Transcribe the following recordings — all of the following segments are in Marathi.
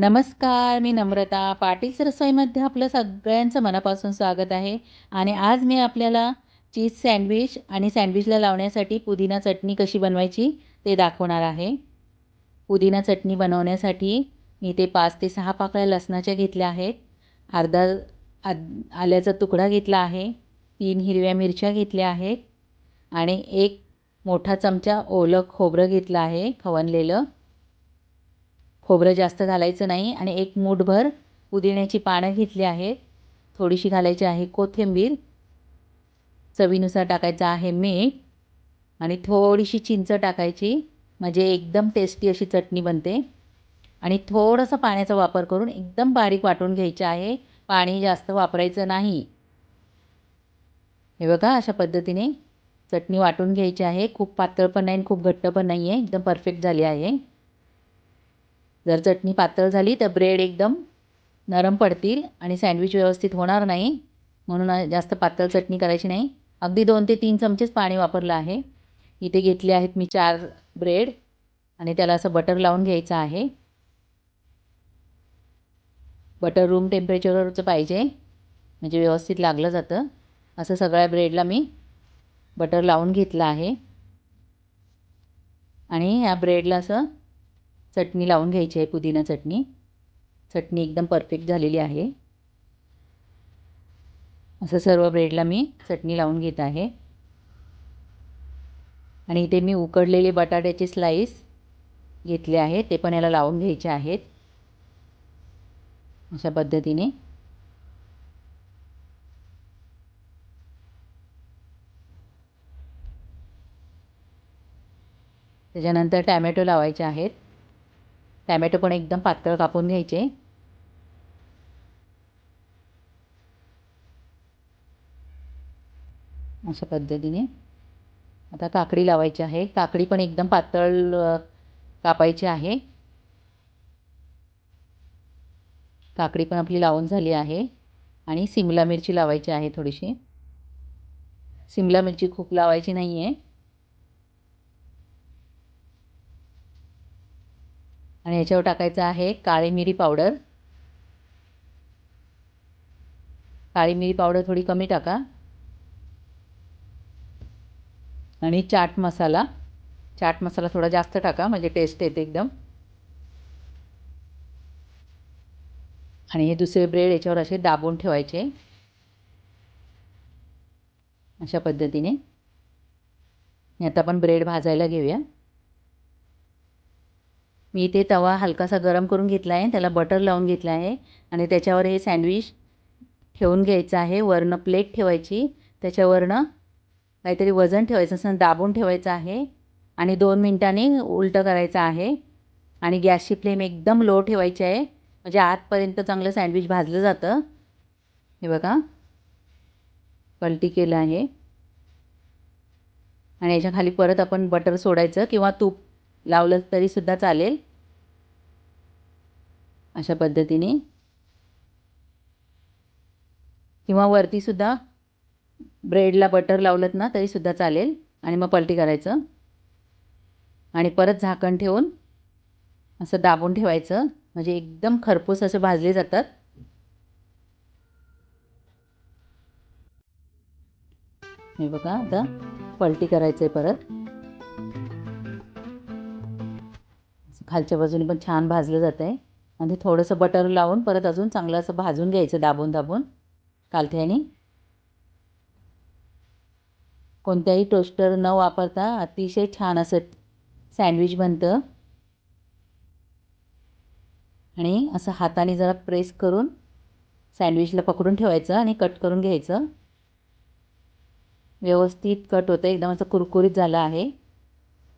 नमस्कार मी नम्रता पाटील्स रसोईमध्ये आपलं सगळ्यांचं मनापासून स्वागत आहे. आणि आज मी आपल्याला चीज सँडविच आणि सँडविचला लावण्यासाठी पुदिना चटणी कशी बनवायची ते दाखवणार आहे. पुदिना चटणी बनवण्यासाठी मी ते पाच ते सहा पाकळ्या लसणाच्या घेतल्या आहेत. अर्धा आद आल्याचा तुकडा घेतला आहे. तीन हिरव्या मिरच्या घेतल्या आहेत. आणि एक मोठा चमचा ओलं खोबरं घेतलं आहे खवणलेलं. खोबरं जास्त घालायचं नाही आणि एक मूठभर पुदिन्याची पानं घेतली आहेत. थोडीशी घालायची आहे कोथिंबीर. चवीनुसार टाकायचं आहे मीठ आणि थोडीशी चिंच टाकायची म्हणजे एकदम टेस्टी अशी चटणी बनते. आणि थोडंसं पाण्याचा वापर करून एकदम बारीक वाटून घ्यायचं आहे. पाणी जास्त वापरायचं नाही. हे बघा अशा पद्धतीने चटणी वाटून घ्यायची आहे. खूप पातळ पण नाही खूप घट्ट पण नाही आहे एकदम परफेक्ट झाली आहे. जर चटणी पातळ झाली तर ब्रेड एकदम नरम पडतील आणि सँडविच व्यवस्थित होणार नाही. म्हणून जास्त पातळ चटणी करायची नाही. अगदी दोन ते तीन चमचेच पाणी वापरलं आहे. इथे घेतले आहेत मी चार ब्रेड आणि त्याला असं बटर लावून घ्यायचं आहे. बटर रूम टेम्परेचरवरचं पाहिजे. म्हणजे व्यवस्थित लागलं जातं. असं सगळ्या ब्रेडला मी बटर लावून घेतलं आहे. आणि या ब्रेडला असं चटणी लावून घ्यायची आहे पुदिना चटणी. चटणी एकदम परफेक्ट झालेली आहे. असं सर्व ब्रेडला मी चटणी लावून घेत आहे. आणि इथे मी उकडलेले बटाट्याचे स्लाईस घेतले आहेत ते पण याला लावून घ्यायचे आहेत. अशा पद्धतीने. त्याच्यानंतर टॅमॅटो लावायचे आहेत. टॅमॅटो पण एकदम पातळ कापून घ्यायचे. अशा पद्धतीने. आता काकडी लावायची आहे. काकडी पण एकदम पातळ कापायची आहे. काकडी पण आपली लावून झाली आहे. आणि सिमला मिरची लावायची आहे थोडीशी. सिमला मिरची खूप लावायची नाही आहे आणि याच्यावर टाकायचं आहे काळी मिरी पावडर. काळी मिरी पावडर थोडी कमी टाका. आणि चाट मसाला. चाट मसाला थोडा जास्त टाका म्हणजे टेस्ट येते एकदम. आणि हे दुसरे ब्रेड याच्यावर असे दाबून ठेवायचे. अशा पद्धतीने. आता आपण ब्रेड भाजायला घेऊया. मी इथे तवा हलकासा गरम करून घेतला आहे. त्याला बटर लावून घेतलं आहे. आणि त्याच्यावर हे सँडविच ठेवून घ्यायचं आहे. वरनं प्लेट ठेवायची. त्याच्यावरनं काहीतरी वजन ठेवायचं असं दाबून ठेवायचं आहे. आणि दोन मिनटांनी उलटं करायचं आहे. आणि गॅसची फ्लेम एकदम लो ठेवायची आहे. म्हणजे आतपर्यंत चांगलं सँडविच भाजलं जातं. हे बघा. पलटी केलं आहे. आणि याच्या खाली परत आपण बटर सोडायचं किंवा तूप लावलं तरीसुद्धा चालेल. अशा पद्धतीने. किंवा वरतीसुद्धा ब्रेडला बटर लावलं ना तरीसुद्धा चालेल. आणि मग पलटी करायचं. आणि परत झाकण ठेवून असं दाबून ठेवायचं. म्हणजे एकदम खरपूस असं भाजले जातात. हे बघा आता पलटी करायचं आहे परत. खालच्या बाजूने पण छान भाजलं जातं आहे आणि थोडंसं बटर लावून परत अजून चांगलं असं भाजून घ्यायचं दाबून दाबून. कालथ्याने. कोणत्याही टोस्टर न वापरता अतिशय छान असं सँडविच बनतं. आणि असं हाताने जरा प्रेस करून सँडविचला पकडून ठेवायचं आणि कट करून घ्यायचं. व्यवस्थित कट होतं एकदम असं कुरकुरीत झालं आहे.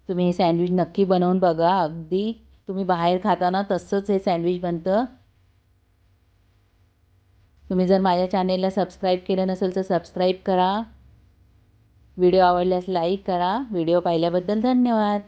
तुम्ही हे सँडविच नक्की बनवून बघा. अगदी तुम्ही बाहेर खाताना तसंच हे सँडविच बनतं. तुम्ही जर माझ्या चॅनेलला सबस्क्राईब केलं नसेल तर सबस्क्राईब करा. व्हिडिओ आवडल्यास लाईक करा. व्हिडिओ पाहिल्याबद्दल धन्यवाद.